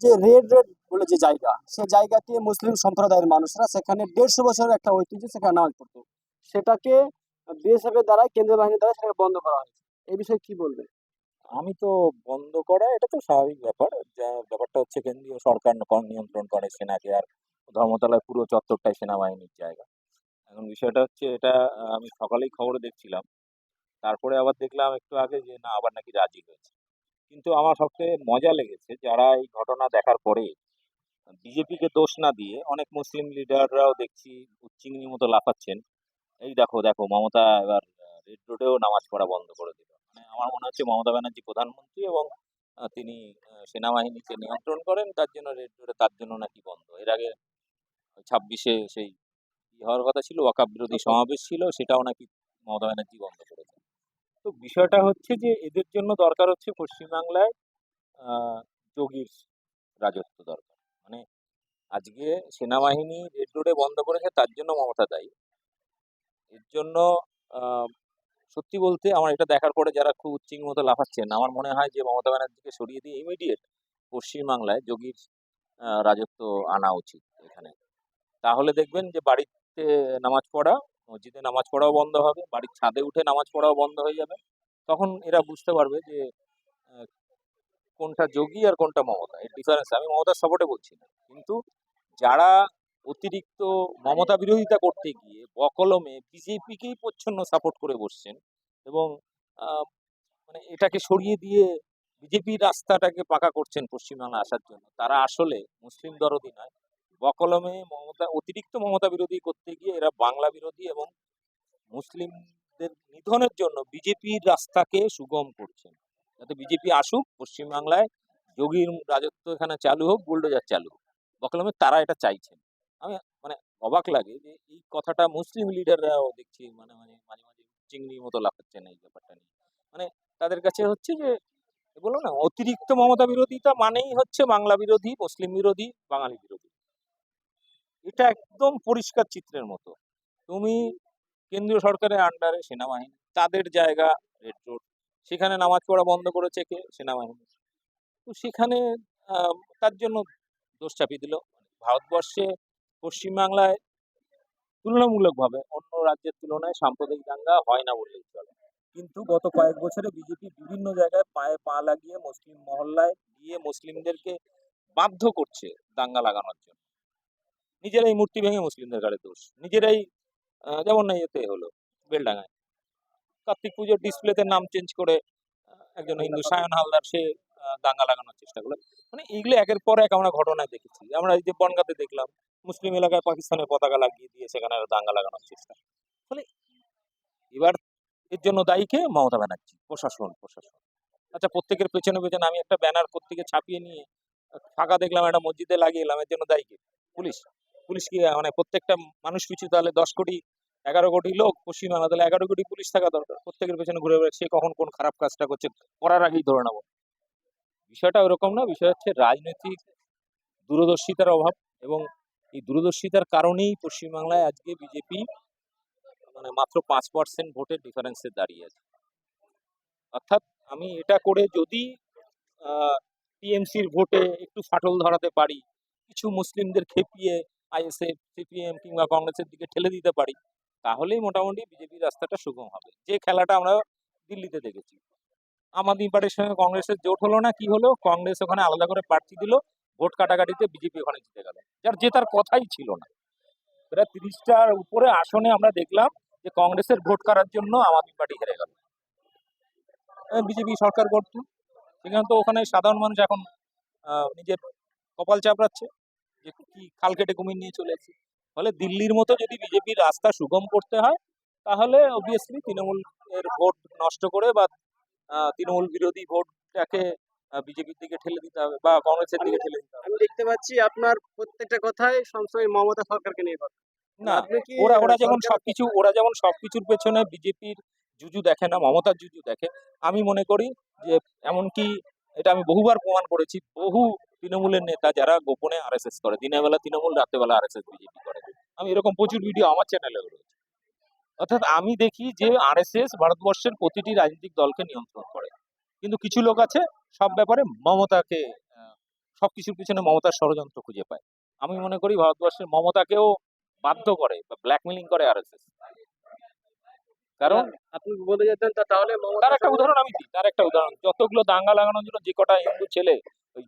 যে red red বলে যে জায়গা, সে জায়গাতে মুসলিম সম্প্রদায়ের মানুষরা সেখানে দেড়শো বছরের একটা ঐতিহ্য সেখানে নামাজ পড়তো। সেটাকে বিএসএফের দ্বারা, কেন্দ্রীয় বাহিনীর দ্বারা সেটাকে বন্ধ করা হয়েছে এই বিষয়ে কি বলবে আমি তো বন্ধ করা, এটা তো স্বাভাবিক ব্যাপার। যা, ব্যাপারটা হচ্ছে কেন্দ্রীয় সরকার নিয়ন্ত্রণ করে সেনাকে, আর ধর্মতলায় পুরো চত্বরটাই সেনাবাহিনীর জায়গা। এখন বিষয়টা হচ্ছে এটা, আমি সকালেই খবরে দেখছিলাম। তারপরে আবার দেখলাম একটু আগে যে, না, আবার নাকি রাজি হয়েছে। কিন্তু আমার সবচেয়ে মজা লেগেছে যারা এই ঘটনা দেখার পরে বিজেপিকে দোষ না দিয়ে অনেক মুসলিম লিডাররাও দেখছি উচ্চিংড়ির মতো লাফাচ্ছেন। এই দেখো দেখো মমতা এবার রেড রোডেও নামাজ পড়া বন্ধ করে দিল। মানে আমার মনে হচ্ছে মমতা ব্যানার্জি প্রধানমন্ত্রী এবং তিনি সেনাবাহিনীকে নিয়ন্ত্রণ করেন তার জন্য রেড রোডে তার জন্য নাকি বন্ধ। এর আগে ছাব্বিশে সেই কি হওয়ার কথা ছিল ওয়াকাব বিরোধী সমাবেশ ছিল সেটাও নাকি মমতা ব্যানার্জি বন্ধ করেছে তো বিষয়টা হচ্ছে যে এদের জন্য দরকার হচ্ছে পশ্চিমবাংলায় যোগীর রাজত্ব দরকার। মানে আজকে সেনাবাহিনী রেড রোডে বন্ধ করেছে, তার জন্য মমতা দায়ী। এর জন্য সত্যি বলতে আমার এটা দেখার পরে যারা খুব উচ্চিং মতো লাফাচ্ছেন, আমার মনে হয় যে মমতা ব্যানার্জিকে সরিয়ে দিয়ে ইমিডিয়েট পশ্চিমবাংলায় যোগীর রাজত্ব আনা উচিত এখানে। তাহলে দেখবেন যে বাড়িতে নামাজ পড়া মসজিদে নামাজ পড়াও বন্ধ হবে, বাড়ির ছাদে উঠে নামাজ পড়াও বন্ধ হয়ে যাবে। তখন এরা বুঝতে পারবে যে কোনটা যোগী আর কোনটা মমতা। এর ডিফারেন্স আমি মমতার সাপোর্টে বলছি না। কিন্তু যারা অতিরিক্ত মমতা বিরোধিতা করতে গিয়ে বকলমে বিজেপিকেই প্রচ্ছন্ন সাপোর্ট করে বসছেন এবং মানে এটাকে সরিয়ে দিয়ে বিজেপির রাস্তাটাকে পাকা করছেন পশ্চিমবাংলা আসার জন্য, তারা আসলে মুসলিম দরদি নয়। বকলমে মমতা, অতিরিক্ত মমতা বিরোধী করতে গিয়ে এরা বাংলা বিরোধী এবং মুসলিমদের নিধনের জন্য বিজেপির রাস্তাকে সুগম করছেন যাতে বিজেপি আসুক, পশ্চিমবাংলায় যোগীর রাজত্ব এখানে চালু হোক বুলডোজার চালু হোক। বকলমে তারা এটা চাইছেন। আমি মানে অবাক লাগে যে এই কথাটা মুসলিম লিডাররাও দেখছি মানে মানে মাঝে মাঝে চিংড়ির মতো লাফাচ্ছেন এই ব্যাপারটা নিয়ে। মানে তাদের কাছে হচ্ছে যে বলো না, অতিরিক্ত মমতা বিরোধিতা মানেই হচ্ছে বাংলা বিরোধী, মুসলিম বিরোধী, বাঙালি বিরোধী। এটা একদম পরিষ্কার চিত্রের মতো। তুমি কেন্দ্রীয় সরকারের আন্ডারে সেনাবাহিনী, তাদের জায়গা রেড রোড সেখানে নামাজ পড়া বন্ধ করেছে কে? সেনাবাহিনী। তো সেখানে তার জন্য দোষ চাপিয়ে দিল। ভারতবর্ষে পশ্চিমবাংলায় তুলনামূলকভাবে অন্য রাজ্যের তুলনায় সাম্প্রদায়িক দাঙ্গা হয় না বললেই চলে। কিন্তু গত কয়েক বছরে বিজেপি বিভিন্ন জায়গায় পায়ে পা লাগিয়ে মুসলিম মহল্লায় গিয়ে মুসলিমদেরকে বাধ্য করছে দাঙ্গা লাগানোর জন্য। নিজেরাই মূর্তি ভেঙে মুসলিমদের ঘাড়ে দোষ। নিজেরাই যেমন না ইয়েতে হলো বেলডাঙায় কার্তিক পুজোর ডিসপ্লেতে নাম চেঞ্জ করে একজন হিন্দু সায়ন হালদার সে দাঙ্গা লাগানোর চেষ্টা করল। মানে এইগুলো একের পর এক আমরা ঘটনায় দেখেছি। আমরা এই যে বনগাতে দেখলাম মুসলিম এলাকায় পাকিস্তানের পতাকা লাগিয়ে দিয়ে সেখানে দাঙ্গা লাগানোর চেষ্টা। ফলে এবার এর জন্য দায়ী কে? মমতা ব্যানার্জি। প্রশাসন প্রশাসন। আচ্ছা প্রত্যেকের পেছনে পেছনে আমি একটা ব্যানার প্রত্যেকে ছাপিয়ে নিয়ে ফাঁকা দেখলাম একটা মসজিদে লাগিয়ে এলাম এর জন্য দায়ী কে? পুলিশ। পুলিশ কি মানে প্রত্যেকটা মানুষ পিছু তাহলে দশ কোটি, এগারো কোটি লোক পশ্চিমবাংলা তাহলে এগারো কোটি পুলিশ থাকা দরকার। প্রত্যেকের পেছনে ঘুরে বেড়াচ্ছে, সে কখন কোন খারাপ কাজটা করছে, করার আগেই ধরে নেব। বিষয়টা ওরকম না, বিষয় হচ্ছে রাজনৈতিক দূরদর্শিতার অভাব এবং এই দূরদর্শিতার কারণেই পশ্চিমবাংলায় আজকে বিজেপি মানে মাত্র পাঁচ পার্সেন্ট ভোটের ডিফারেন্সে দাঁড়িয়ে আছে। অর্থাৎ আমি এটা করে যদি টিএমসির ভোটে একটু ফাটল ধরাতে পারি, কিছু মুসলিমদের খেপিয়ে আইএসএফ, সিপিএম কিংবা কংগ্রেসের দিকে ঠেলে দিতে পারি, তাহলেই মোটামুটি বিজেপির রাস্তাটা সুগম হবে। যে খেলাটা আমরা দিল্লিতে দেখেছি। আম আদমি পার্টির সঙ্গে কংগ্রেসের জোট হলো না, কি হলো? কংগ্রেস ওখানে আলাদা করে প্রার্থী দিল, ভোট কাটাকাটিতে বিজেপি ওখানে জিতে গেল। যার জেতার কথাই ছিল না। প্রায় তিরিশটার উপরে আসনে আমরা দেখলাম যে কংগ্রেসের ভোট করার জন্য আম আদমি পার্টি হেরে গেল। বিজেপি সরকার গড়ত। সেখানে তো ওখানে সাধারণ মানুষ এখন নিজের কপাল চাপড়াচ্ছে। যে কি খাল কেটে কুমির নিয়ে চলে এসেছি ফলে দিল্লির মতো যদি বিজেপির রাস্তা সুগম করতে হয় তাহলে অবভিয়াসলি তৃণমূল এর ভোট নষ্ট করে বা তৃণমূল বিরোধী ভোটটাকে বিজেপির দিকে ঠেলে দিতে হবে বা কংগ্রেসের দিকে ঠেলে দিতে হবে। আমি দেখতে পাচ্ছি আপনার প্রত্যেকটা কথাই সবসময় মমতা সরকারকে নিয়ে কথা। না ওরা ওরা যেমন সবকিছু ওরা যেমন সবকিছুর পেছনে বিজেপির জুজু দেখে না মমতার জুজু দেখে আমি মনে করি যে এমনকি এটা আমি বহুবার প্রমাণ করেছি বহু তৃণমূলের নেতা যারা গোপনে আরএসএস করে দিনের বেলা তৃণমূল রাত্রেবেলা আরএসএস বিজেপি করে। আমি এরকম প্রচুর ভিডিও আমার চ্যানেলে রয়েছে। অর্থাৎ আমি দেখি যে আরএসএস ভারতবর্ষের প্রতিটি রাজনৈতিক দলকে নিয়ন্ত্রণ করে। কিন্তু কিছু লোক আছে সব ব্যাপারে মমতাকে সব কিছুর পিছনে মমতার ষড়যন্ত্র খুঁজে পায়। আমি মনে করি ভারতবর্ষের মমতাকেও বাধ্য করে বা ব্ল্যাকমেলিং করে আরএসএস কারণ আপনি বলতে যেতেন তাহলে তার একটা উদাহরণ আমি দিই তার একটা উদাহরণ। যতগুলো দাঙ্গা লাগানোর জন্য যে কটা হিন্দু ছেলে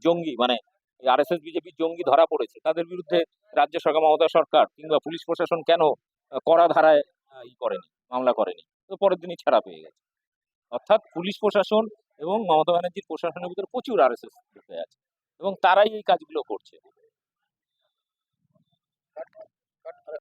জঙ্গি মানে আরএসএস, বিজেপি জঙ্গি ধরা পড়েছে। তাদের বিরুদ্ধে রাজ্য সরকার, মমতা সরকার কিংবা পুলিশ প্রশাসন কেন কড়া ধারায় ই করেনি, মামলা করেনি? তো পরের দিনই ছাড়া পেয়ে গেছে। অর্থাৎ পুলিশ প্রশাসন এবং মমতা ব্যানার্জির প্রশাসনের ভিতরে প্রচুর আরএসএস ঢুকে আছে এবং তারাই এই কাজগুলো করছে।